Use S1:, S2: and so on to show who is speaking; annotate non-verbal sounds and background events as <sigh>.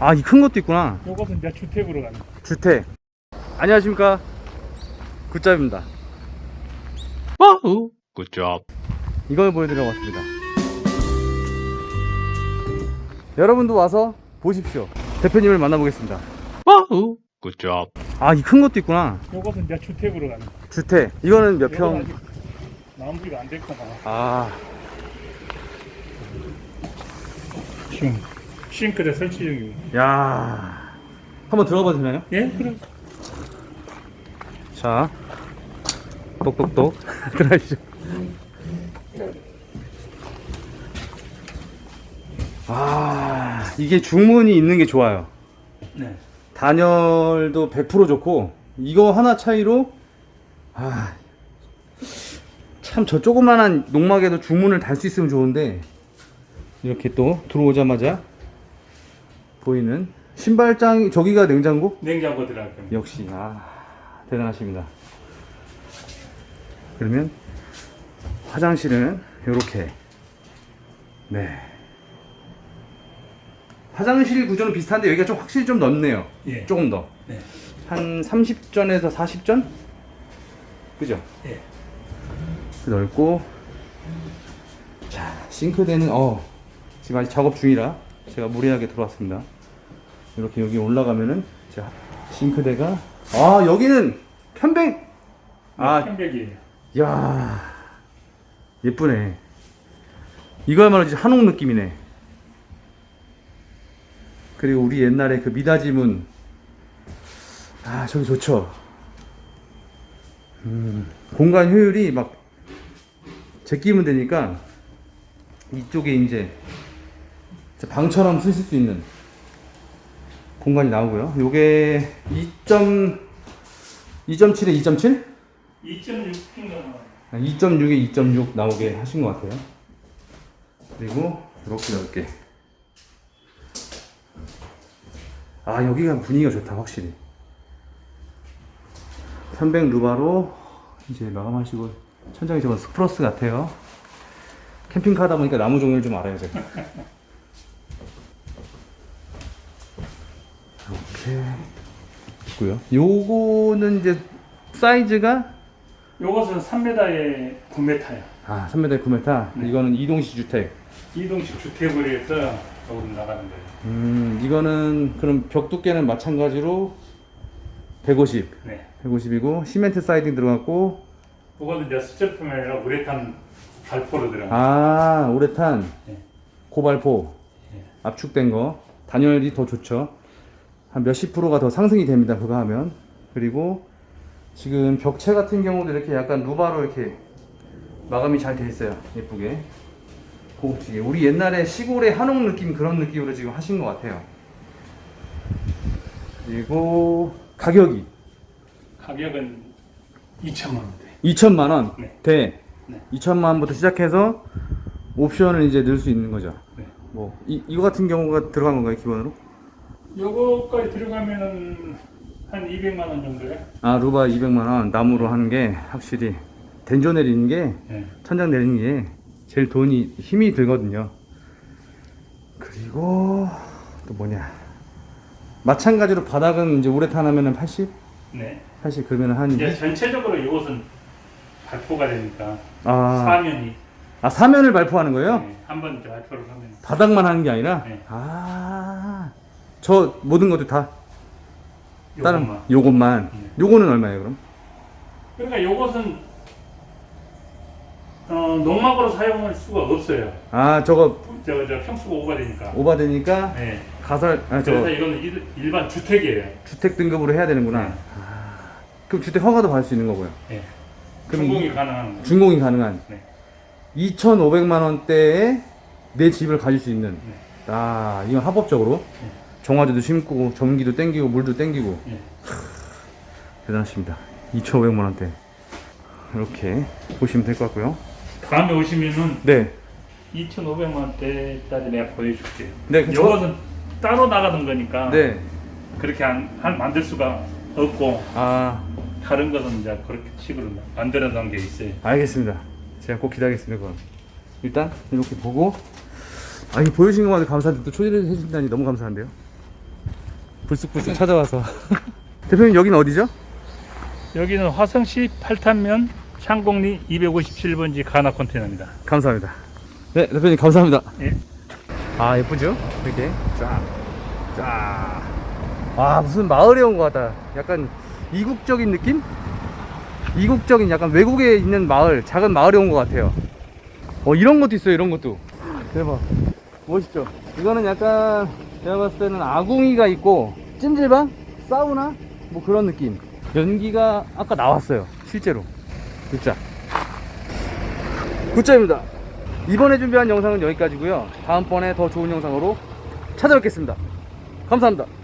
S1: 아, 이 큰 것도 있구나.
S2: 요것은 이제 주택으로 가는 거.
S1: 주택. 안녕하십니까. 굿잡입니다.
S3: Good job.
S1: 이걸 보여드리러 왔습니다. 여러분도 와서 보십시오. 대표님을 만나보겠습니다.
S3: Good job.
S1: 아, 이 큰 것도 있구나.
S2: 요것은 이제 주택으로 가는 거.
S1: 주택. 이거는 몇
S2: 요건
S1: 평?
S2: 아직 마무리가 안 됐거나
S1: 아,
S2: 지금 싱크대 설치 중이고.
S1: 야. 한번 들어가 되나요?
S2: 예, 그럼.
S1: 자, 똑똑똑 <laughs> 들어가시죠. 아, 이게 중문이 있는 게 좋아요.
S2: 네.
S1: 단열도 100% 좋고 이거 하나 차이로 아, 참 저 조그만한 농막에도 중문을 달 수 있으면 좋은데 이렇게 또 들어오자마자 보이는 신발장 저기가 냉장고?
S2: 냉장고 들어갈 겁니다.
S1: 역시 아 대단하십니다. 그러면 화장실은 이렇게 네 화장실 구조는 비슷한데 여기가 좀 확실히 좀 넓네요.
S2: 예.
S1: 조금 더.
S2: 네.
S1: 한 30전에서 40전? 그죠?
S2: 예.
S1: 넓고 자 싱크대는 어 지금 아직 작업 중이라 제가 무리하게 들어왔습니다. 이렇게 여기 올라가면은 자 싱크대가 아 여기는 편백!
S2: 아,
S1: 아
S2: 편백이에요.
S1: 야 예쁘네. 이거야말로 진짜 한옥 느낌이네. 그리고 우리 옛날에 그 미닫이문. 아 저기 좋죠? 음, 공간 효율이 막 제끼면 되니까 이쪽에 이제 방처럼 쓰실 수 있는 공간이 나오고요 요게 2.2.7에 2.7?
S2: 2.6인가
S1: 2.6에 2.6 나오게 하신 것 같아요. 그리고 이렇게 넓게. 아 여기가 분위기가 좋다 확실히. 300 루바로 이제 마감하시고 천장이 저건 스프러스 같아요. 캠핑카 하다 보니까 나무 종류를 좀 알아요 제가. 이렇게 있고요. 요거는 이제 사이즈가
S2: 요것은 3m에 9m야.
S1: 아, 3m 9m.
S2: 네.
S1: 이거는 이동식 주택.
S2: 이동식 주택으로 해서 조금 나가는 거예요.
S1: 음, 이거는 그럼 벽 두께는 마찬가지로 150.
S2: 네.
S1: 150이고 시멘트 사이딩 들어갔고
S2: 그거는 이제 수제품이 아니라 우레탄 발포로 들어가.
S1: 아, 우레탄.
S2: 네.
S1: 고발포.
S2: 네.
S1: 압축된 거. 단열이 더 좋죠. 한 몇십 프로가 더 상승이 됩니다. 그거 하면. 그리고 지금 벽체 같은 경우도 이렇게 약간 루바로 이렇게 마감이 잘 돼 있어요. 예쁘게. 고급지게. 우리 옛날에 시골의 한옥 느낌 그런 느낌으로 지금 하신 것 같아요. 그리고 가격이
S2: 가격은 2천만 원대.
S1: 2천만 원
S2: 네.
S1: 대
S2: 네.
S1: 2천만 원부터 시작해서 옵션을 이제 넣을 수 있는 거죠.
S2: 네.
S1: 뭐 이, 이거 같은 경우가 들어간 건가요 기본으로?
S2: 요거까지 들어가면은 한 200만 원 정도야.
S1: 아 루바 200만 원 나무로 하는 게 확실히 된조 내리는 게
S2: 네.
S1: 천장 내리는 게 제일 돈이 힘이 들거든요. 그리고 또 뭐냐 마찬가지로 바닥은 이제 우레탄 하면은 80,
S2: 네.
S1: 80 그러면 한
S2: 이제 전체적으로 이것은 발포가 되니까
S1: 아,
S2: 사면이
S1: 아 사면을 발포하는 거예요?
S2: 네, 한번 이제 발포를 하면
S1: 바닥만 하는 게 아니라
S2: 네.
S1: 아, 저 모든 것도 다 다른
S2: 요것만.
S1: 요것만
S2: 네.
S1: 요거는 얼마예요 그럼?
S2: 그러니까 요것은 어, 농막으로 사용할 수가 없어요.
S1: 아 저거
S2: 저, 저 평수가 오버되니까.
S1: 오바되니까
S2: 네.
S1: 가설 아, 저
S2: 그래서 이거는 일, 일반 주택이에요.
S1: 주택 등급으로 해야 되는구나.
S2: 네.
S1: 아, 그럼 주택 허가도 받을 수 있는 거고요.
S2: 네.
S1: 그럼
S2: 준공이
S1: 이-
S2: 가능한 거.
S1: 준공이 가능한
S2: 네.
S1: 2,500만 원대에 내 집을 가질 수 있는.
S2: 네.
S1: 아 이건 합법적으로
S2: 네.
S1: 정화제도 심고 전기도 땡기고 물도 땡기고
S2: 네.
S1: 대단하십니다. 2,500만 원대 이렇게 보시면 될 것 같고요.
S2: 다음에 오시면은
S1: 네.
S2: 2,500만 원대짜리 내가 보여줄게요.
S1: 네, 그 저-
S2: 요것은 따로 나가는 거니까
S1: 네.
S2: 그렇게 안, 한 만들 수가 없고
S1: 아
S2: 다른 것은 이제 그렇게 식으로 만들어 놓은 게 있어요.
S1: 알겠습니다. 제가 꼭 기다리겠습니다. 그럼 일단 이렇게 보고 아 이거 보여주신 것만 해도 감사한데 또 초대를 해주신다니 너무 감사한데요. 불쑥불쑥 찾아와서 <laughs> 대표님 여기는 어디죠?
S2: 여기는 화성시 팔탄면 창곡리 257번지 가나 컨테이너입니다.
S1: 감사합니다. 네, 대표님 감사합니다.
S2: 예.
S1: 아, 예쁘죠? 이렇게 쫙, 쫙. 아, 무슨 마을에 온 것 같다. 약간 이국적인 느낌? 이국적인 약간 외국에 있는 마을, 작은 마을에 온 것 같아요. 어, 이런 것도 있어요, 이런 것도. 대박. 멋있죠? 이거는 약간 제가 봤을 때는 아궁이가 있고 찜질방? 사우나? 뭐 그런 느낌. 연기가 아까 나왔어요. 실제로. 굿자. 굿자입니다. 이번에 준비한 영상은 여기까지고요. 다음번에 더 좋은 영상으로 찾아뵙겠습니다. 감사합니다.